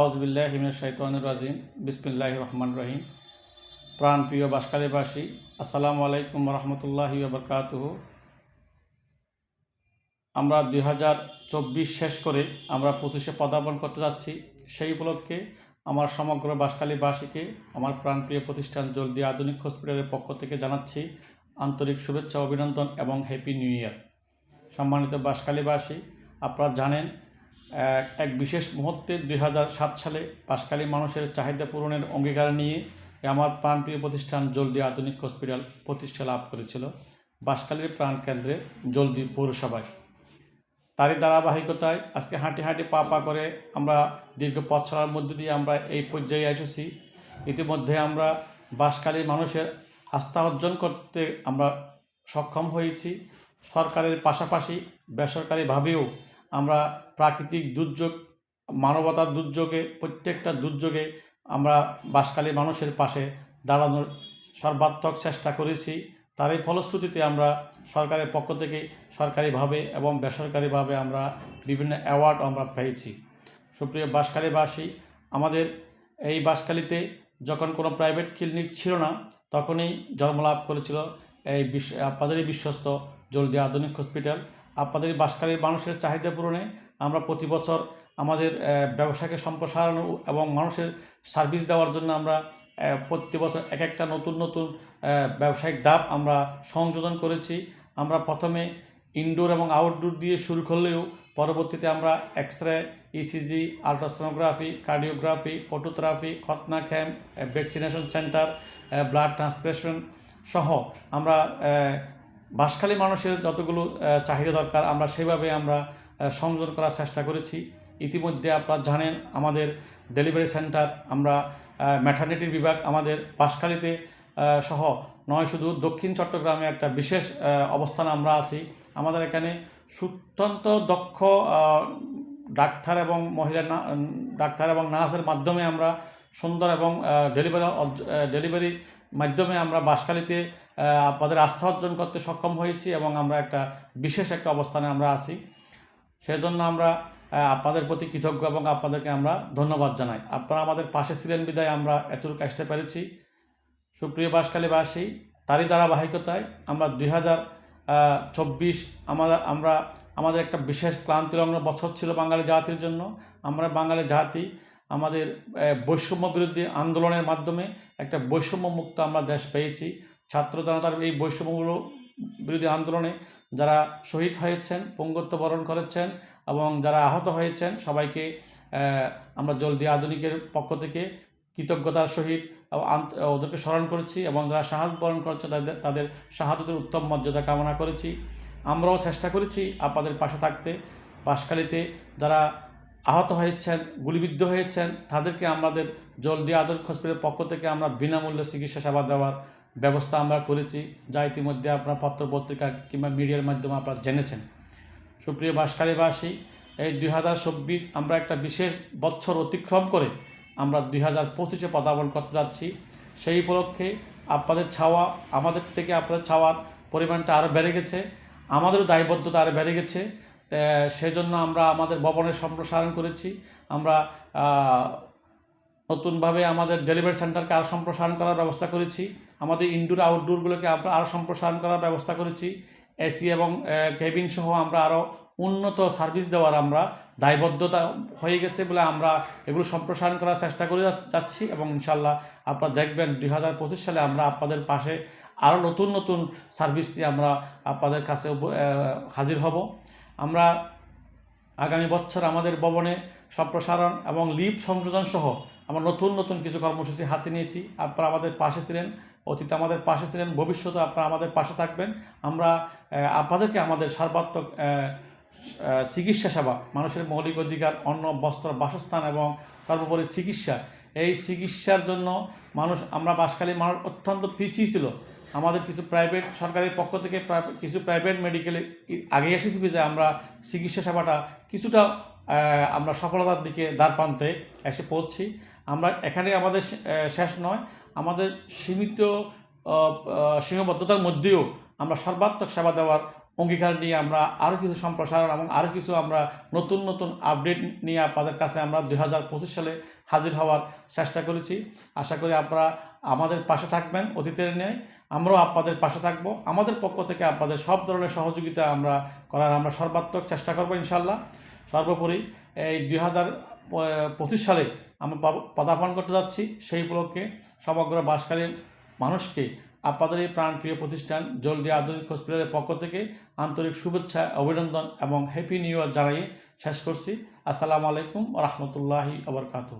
আউজবিল্লাহ হিমিন শাইতানুর রাজিম। বিসমিল্লাহ রহমান রহিম। প্রাণ প্রিয় বাসকালীবাসী, আসসালামু আলাইকুম রহমতুল্লাহি বরকাতুহ। আমরা দুই হাজার চব্বিশ শেষ করে আমরা পঁচিশে পদার্পণ করতে যাচ্ছি। সেই উপলক্ষে আমার সমগ্র বাসকালীবাসীকে আমার প্রাণপ্রিয় প্রতিষ্ঠান জলদি আধুনিক হসপিটালের পক্ষ থেকে জানাচ্ছি আন্তরিক শুভেচ্ছা, অভিনন্দন এবং হ্যাপি নিউ ইয়ার সম্মানিত বাসকালীবাসী, আপনারা জানেন এক- বিশেষ মুহূর্তে দুই হাজার সাত সালে বাসকালী মানুষের চাহিদা পূরণের অঙ্গীকার নিয়ে আমার প্রাণপ্রিয় প্রতিষ্ঠান জলদি আধুনিক হসপিটাল প্রতিষ্ঠা লাভ করেছিল। বাসকালীর প্রাণকেন্দ্রে জলদি পৌরসভায়। তারই ধারাবাহিকতায় আজকে হাঁটি হাঁটি পা পা করে আমরা দীর্ঘ পথ চলার মধ্যে দিয়ে আমরা এই পর্যায়ে এসেছি। ইতিমধ্যে আমরা বাসকালী মানুষের আস্থা অর্জন করতে আমরা সক্ষম হয়েছি। সরকারের পাশাপাশি বেসরকারিভাবেও আমরা প্রাকৃতিক দুর্যোগ, মানবতার দুর্যোগে, প্রত্যেকটা দুর্যোগে আমরা বাসকালী মানুষের পাশে দাঁড়ানোর সর্বাত্মক চেষ্টা করেছি। তারই ফলশ্রুতিতে আমরা সরকারের পক্ষ থেকে সরকারিভাবে এবং বেসরকারিভাবে আমরা বিভিন্ন অ্যাওয়ার্ড আমরা পেয়েছি। সুপ্রিয় বাসকালীবাসী, আমাদের এই বাসকালীতে যখন কোনো প্রাইভেট ক্লিনিক ছিল না, তখনই জন্মলাভ করেছিল এই বিশ্ব আপনাদেরই বিশ্বস্ত জলদি আধুনিক হসপিটাল। আপনাদের এই বাসকালীর মানুষের চাহিদা পূরণে আমরা প্রতি বছর আমাদের ব্যবসাকে সম্প্রসারণ এবং মানুষের সার্ভিস দেওয়ার জন্য আমরা প্রতি বছর এক একটা নতুন নতুন ব্যবসায়িক ধাপ আমরা সংযোজন করেছি। আমরা প্রথমে ইনডোর এবং আউটডোর দিয়ে শুরু করলেও পরবর্তীতে আমরা X ray ECG, ultrasonography, cardiography, phototherapy খতনা camp vaccination centre blood transfusion সহ আমরা আহ, বাসখালী মানুষের যতগুলো চাহিদা দরকার আমরা সেভাবে আমরা সংযোজন করার চেষ্টা করেছি। ইতিমধ্যে আপনারা জানেন আমাদের ডেলিভারি সেন্টার আমরা ম্যাটার্নিটির বিভাগ আমাদের বাসখালীতে সহ নয় শুধু দক্ষিণ চট্টগ্রামে একটা বিশেষ অবস্থান আমরা আছি। আমাদের এখানে সুত্যন্ত দক্ষ ডাক্তার এবং মহিলা ডাক্তার এবং নার্সের মাধ্যমে আমরা সুন্দর এবং ডেলিভারি ডেলিভারি মাধ্যমে আমরা বাসখালীতে আহ, আপনাদের আস্থা অর্জন করতে সক্ষম হয়েছি এবং আমরা একটা বিশেষ একটা অবস্থানে আমরা আছি। সেজন্য আমরা আপনাদের প্রতি কৃতজ্ঞ এবং আপনাদেরকে আমরা ধন্যবাদ জানাই। আপনারা আমাদের পাশে ছিলেন বিদায় আমরা এতটুকু আসতে পেরেছি। সুপ্রিয় বাসকালীবাসী তারই ধারাবাহিকতায় আমরা দুই হাজার চব্বিশ, আমাদের, আমরা, আমাদের একটা বিশেষ ক্লান্তিলগ্ন বছর ছিল বাঙালি জাতির জন্য। আমরা বাঙালি জাতি, আমাদের বৈষম্য বিরোধী আন্দোলনের মাধ্যমে একটা বৈষম্য মুক্ত আমরা দেশ পেয়েছি। ছাত্র জনতার এই বৈষম্যগুলো বিরোধী আন্দোলনে যারা শহীদ হয়েছেন, পঙ্গত্ব বরণ করেছেন এবং যারা আহত হয়েছেন, সবাইকে আমরা জলদি আধুনিকের পক্ষ থেকে কৃতজ্ঞতার সহিত ওদেরকে স্মরণ করেছি এবং যারা শাহাদ বরণ করেছে তাদের তাদের শাহাদতের উত্তম মর্যাদা কামনা করেছি। আমরাও চেষ্টা করেছি আপনাদের পাশে থাকতে। বাসকালীতে যারা আহত হয়েছেন, গুলিবিদ্ধ হয়েছেন, তাদেরকে আমাদের জলদি আদর হসপিটালের পক্ষ থেকে আমরা বিনামূল্যে চিকিৎসা সেবা দেওয়ার ব্যবস্থা আমরা করেছি যা ইতিমধ্যে আপনার পত্র পত্রিকা কিংবা মিডিয়ার মাধ্যমে আপনারা জেনেছেন। সুপ্রিয় বাসকালীবাসী এই দুই হাজার চব্বিশ আমরা একটা বিশেষ বছর অতিক্রম করে আমরা দুই হাজার পঁচিশে পদার্পণ করতে যাচ্ছি। সেই উপলক্ষে আপনাদের ছাওয়া, আমাদের থেকে আপনাদের ছাওয়ার পরিমাণটা আরও বেড়ে গেছে। আমাদেরও দায়বদ্ধতা আরও বেড়ে গেছে। সেজন্য আমরা আমাদের ভবনের সম্প্রসারণ করেছি। আমরা নতুনভাবে আমাদের ডেলিভারি সেন্টারকে আরও সম্প্রসারণ করার ব্যবস্থা করেছি। আমাদের ইনডোর, আউটডোরগুলোকে আমরা আরও সম্প্রসারণ করার ব্যবস্থা করেছি। এসি এবং কেবিন সহ আমরা আরও উন্নত সার্ভিস দেওয়ার আমরা দায়বদ্ধতা হয়ে গেছে বলে আমরা এগুলো সম্প্রসারণ করার চেষ্টা করে যাচ্ছি এবং ইনশাল্লাহ আপনারা দেখবেন দুই হাজার পঁচিশ সালে আমরা আপনাদের পাশে আরও নতুন নতুন সার্ভিস নিয়ে আমরা আপনাদের কাছে হাজির হব। আমরা আগামী বছর আমাদের ভবনে সম্প্রসারণ এবং লিফট সংযোজন সহ আমরা নতুন নতুন কিছু কর্মসূচি হাতে নিয়েছি। আপনারা আমাদের পাশে ছিলেন, অতীতে আমাদের পাশে ছিলেন ভবিষ্যতে আপনারা আমাদের পাশে থাকবেন। আমরা আপনাদেরকে আমাদের সর্বাত্মক চিকিৎসা সেবা, মানুষের মৌলিক অধিকার, অন্ন, বস্ত্র, বাসস্থান এবং সর্বোপরি চিকিৎসা। এই চিকিৎসার জন্য মানুষ, আমরা বাসকালী মানুষ অত্যন্ত পিছিয়ে ছিল। আমাদের কিছু প্রাইভেট সরকারের পক্ষ থেকে কিছু প্রাইভেট মেডিকেলে আগে এসেছি যে আমরা চিকিৎসা সেবাটা কিছুটা আমরা সফলতার দিকে দ্বার প্রান্তে এসে পৌঁছছি। আমরা এখানে আমাদের শেষ নয়, আমাদের সীমিত সীমাবদ্ধতার মধ্যেও আমরা সর্বাত্মক সেবা দেওয়ার অঙ্গীকার নিয়ে আমরা আরও কিছু সম্প্রসারণ এবং আরও কিছু আমরা নতুন নতুন আপডেট নিয়ে আপনাদের কাছে আমরা দুই হাজার পঁচিশ সালে হাজির হওয়ার চেষ্টা করেছি। আশা করি আপনারা আমাদের পাশে থাকবেন অতীতের ন্যায়। আমরাও আপনাদের পাশে থাকব। আমাদের পক্ষ থেকে আপনাদের সব ধরনের সহযোগিতা আমরা করার আমরা সর্বাত্মক চেষ্টা করব ইনশাল্লাহ সর্বোপরি এই দুই পঁচিশ সালে আমরা পদ- পদার্পণ করতে যাচ্ছি। সেই উপলক্ষে সমগ্র বাসকালীন মানুষকে আপনাদের এই প্রাণপ্রিয় প্রতিষ্ঠান জলদি আধুনিক হসপিটালের পক্ষ থেকে আন্তরিক শুভেচ্ছা, অভিনন্দন এবং হ্যাপি নিউ ইয়ার জানাই শেষ করছি। আসসালামু আলাইকুম রহমতুল্লাহি আবরকাতু